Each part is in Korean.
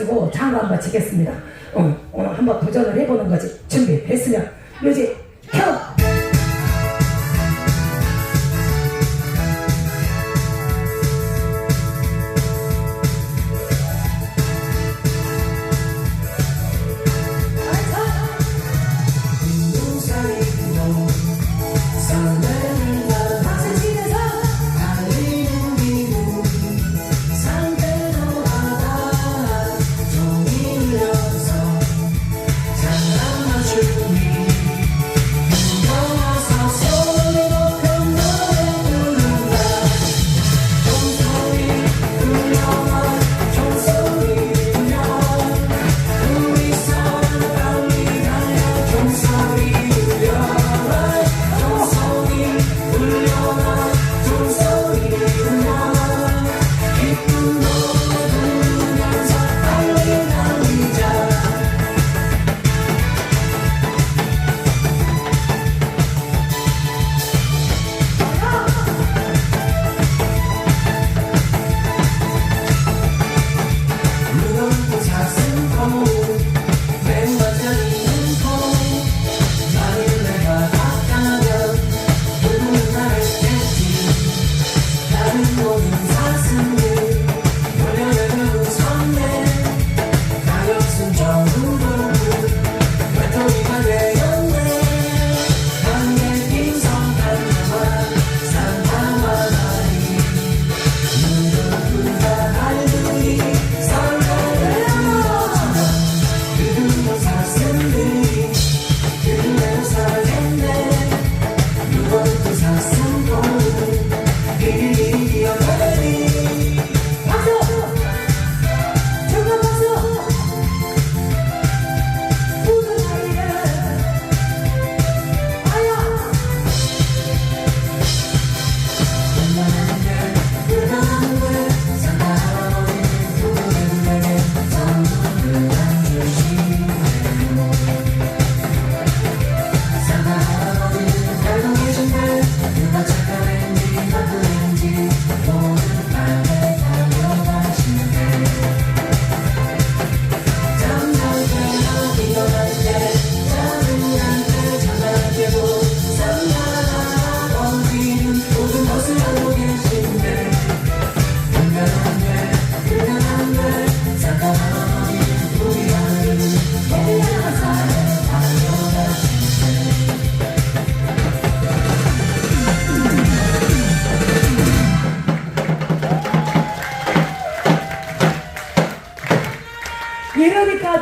가지고 장구 한번 치겠습니다. 어, 오늘 한번 도전을 해보는 거지. 준비됐으면 뮤직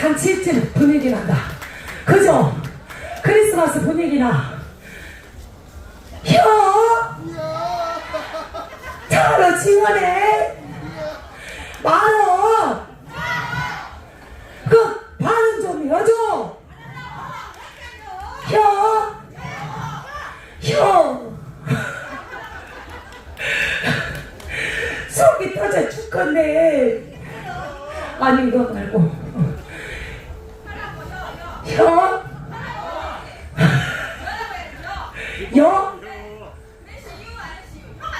잔치집 분위기 난다. 그죠? 크리스마스 분위기 나. 혀! 차로 지원해! 만원! 그, 반은 좀 여줘! 혀! 혀! 속이 터져 죽겠네. 아니 이거 말고 어. 혀? 여?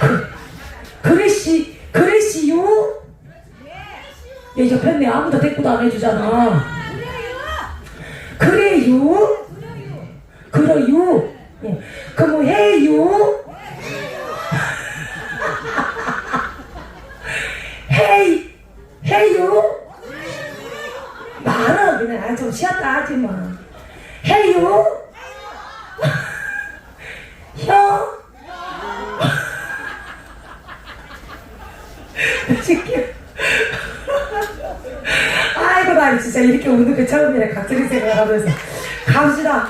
그, 그레시 그레시유? 얘 옆에 아무도 대꾸도 안 해주잖아 그래유? 그래유? 예. 그뭐 해유? 헤이 해유? 말아 그냥 아, 좀 쉬었다 하지 마 해유? 혀? 시켜 아이고 나 진짜 이렇게 우는 게 처음이라 갑자기 생각하면서 갑시다